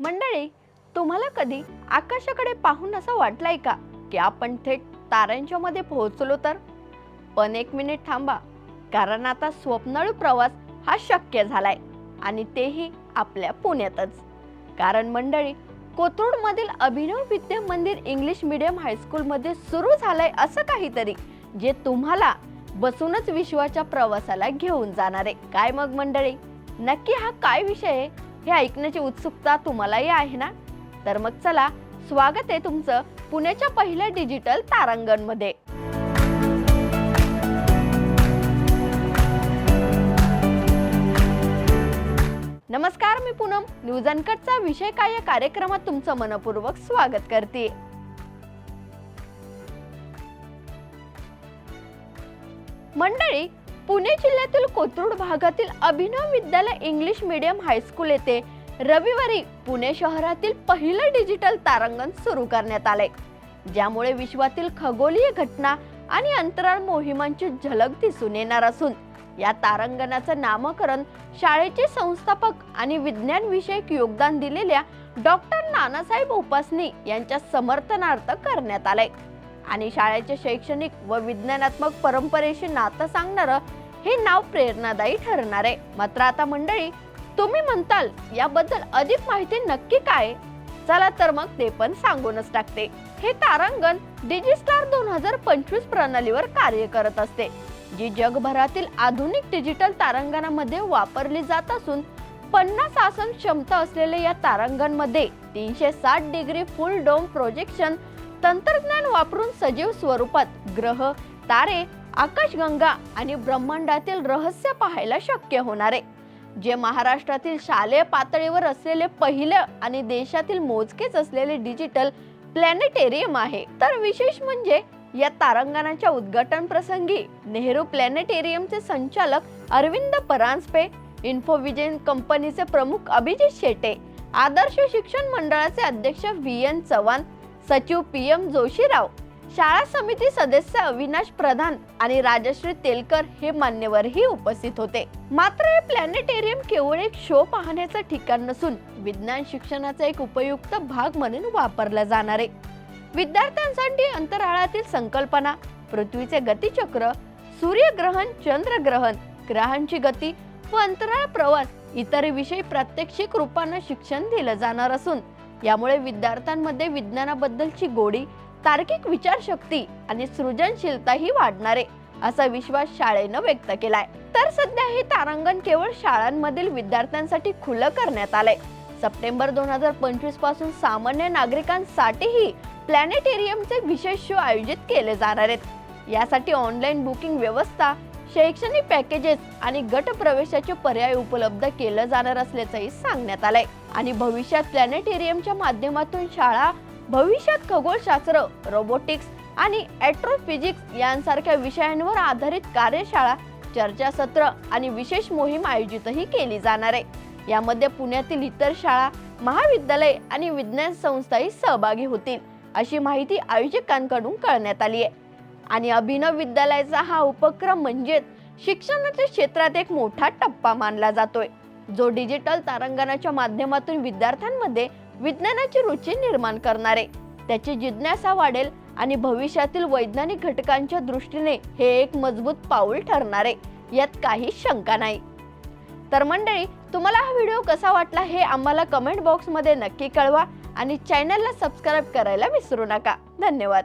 मंडळी तुम्हाला कधी आकाशाकडे पाहून असं वाटलंय का की आपण थेट ताऱ्यांच्या मध्ये पोहोचलो तर? पण एक मिनिट थांबा कारण आता स्वप्नाळू प्रवास हा शक्य झालाय आणि तेही आपल्या पुण्यातच. कारण मंडळी कोथरूडमधील अभिनव विद्या मंदिर इंग्लिश मीडियम हायस्कूलमध्ये सुरू झालंय असं काहीतरी जे तुम्हाला बसूनच विश्वाच्या प्रवासाला घेऊन जाणार. आहे काय मग मंडळी? नक्की हा काय विषय आहे? हे ऐकण्याची उत्सुकता तुम्हालाही आहे ना? तर मग चला स्वागत आहे तुमचं पुण्याच्या पहिल्या डिजिटल तारांगणमध्ये. नमस्कार मी पूनम. न्यूज अनकटचा विषय काय या कार्यक्रमात तुमचं मनपूर्वक स्वागत करते. मंडळी पुणे जिल्ह्यातील कोथरूड भागातील अभिनव विद्यालय इंग्लिश मीडियम हायस्कूल येथे रविवारी पुणे शहरातील पहिलं डिजिटल तारांगण सुरू करण्यात आले ज्यामुळे विश्वातील खगोलीय घटना आणि अंतराळ मोहिमांची झलक दिसून येणार असून या तारांगणाचं नामकरण शाळेचे संस्थापक आणि विज्ञान विषयक योगदान दिलेल्या डॉक्टर नानासाहेब उपासनी यांच्या समर्थनार्थ करण्यात आले आणि शाळेचे शैक्षणिक व विज्ञानात्मक परंपरेशी नातं सांगणारं हे नाव प्रेरणादायी ठरणार आहे. मात्र आता मंडळी तुम्ही म्हणताल याबद्दल अधिक माहिती नक्की काय? चला तर मग ते पण सांगूनच टाकते. हे तारांगण डिजिस्टार दोन हजार पंचवीस प्रणालीवर कार्य करत असते जी जगभरातील आधुनिक डिजिटल तारांगणामध्ये वापरली जात असून पन्नास आसन क्षमता असलेल्या या तारांगणमध्ये तीनशे साठ डिग्री फुल डोम प्रोजेक्शन तंत्रज्ञान वापरून सजीव स्वरूपात ग्रह तारे आकाशगंगा आणि ब्रह्मांडातील रहस्य पाहायला शक्य होणार आहे. जे महाराष्ट्रातील शालेय पातळीवर असलेले पहिले आणि देशातील मोजकेच असलेले डिजिटल प्लॅनेटेरियम आहे. तर विशेष म्हणजे या तारांगणाच्या उद्घाटन प्रसंगी नेहरू प्लॅनेटेरियमचे संचालक अरविंद परांजपे इन्फोविजन कंपनीचे प्रमुख अभिजित शेटे आदर्श शिक्षण मंडळाचे अध्यक्ष व्ही एन चव्हाण सचिव पी एम जोशीराव शाळा समिती सदस्य अविनाश प्रधान आणि राजश्री तेलकर हे मान्यवरही उपस्थित होते. मात्र हे प्लॅनेटेरियम केवळ एक शो पाहण्याचं ठिकाण नसून विज्ञान शिक्षणाचा एक उपयुक्त भाग म्हणून वापरला जाणार आहे. विद्यार्थ्यांसाठी अंतराळातील संकल्पना पृथ्वीचे गतिचक्र सूर्यग्रहण चंद्रग्रहण ग्रहांची गती व अंतराळ प्रवास इतर विषयी प्रात्यक्षिक रूपानं शिक्षण दिलं जाणार असून यामुळे विद्यार्थ्यांमध्ये विज्ञानाबद्दलची गोडी तार्किक विचारशक्ती आणि सृजनशीलताही वाढणार आहे असा विश्वास शाळेनं व्यक्त केलाय. तर सध्या हे तारांगण केवळ शाळांमधील विद्यार्थ्यांसाठी खुलं करण्यात आलंय. सप्टेंबर दोन हजार पंचवीसपासून सामान्य नागरिकांसाठीही प्लॅनेटेरियमचे विशेष शो आयोजित केले जाणार आहेत. यासाठी ऑनलाईन बुकिंग व्यवस्था शैक्षणिक पॅकेजेस आणि गट प्रवेशाचे पर्याय उपलब्ध केलं जाणार असल्याचंही सांगण्यात आलंय. आणि भविष्यात प्लॅनेटेरियमच्या माध्यमातून शाळा भविष्यात खगोलशास्त्र रोबोटिक्स आणि ॲट्रोफिजिक्स यांसारख्या विषयांवर आधारित कार्यशाळा चर्चासत्र आणि विशेष मोहीम आयोजितही केली जाणार आहे. यामध्ये पुण्यातील इतर शाळा महाविद्यालय आणि विज्ञान संस्थाही सहभागी होतील अशी माहिती आयोजकांकडून कळण्यात आली आहे. आणि अभिनव विद्यालयाचा हा उपक्रम म्हणजेच शिक्षणाच्या क्षेत्रात एक मोठा टप्पा मानला जातोय जो डिजिटल तारांगणाच्या माध्यमातून विद्यार्थ्यांमध्ये विज्ञानाची रुची निर्माण करणार. आहे त्याची जिज्ञासा वाढेल आणि भविष्यातील वैज्ञानिक घटकांच्या दृष्टीने हे एक मजबूत पाऊल ठरणार आहे यात काही शंका नाही. तर मंडळी तुम्हाला हा व्हिडिओ कसा वाटला हे आम्हाला कमेंट बॉक्समध्ये नक्की कळवा आणि चॅनलला सबस्क्राईब करायला विसरू नका. धन्यवाद.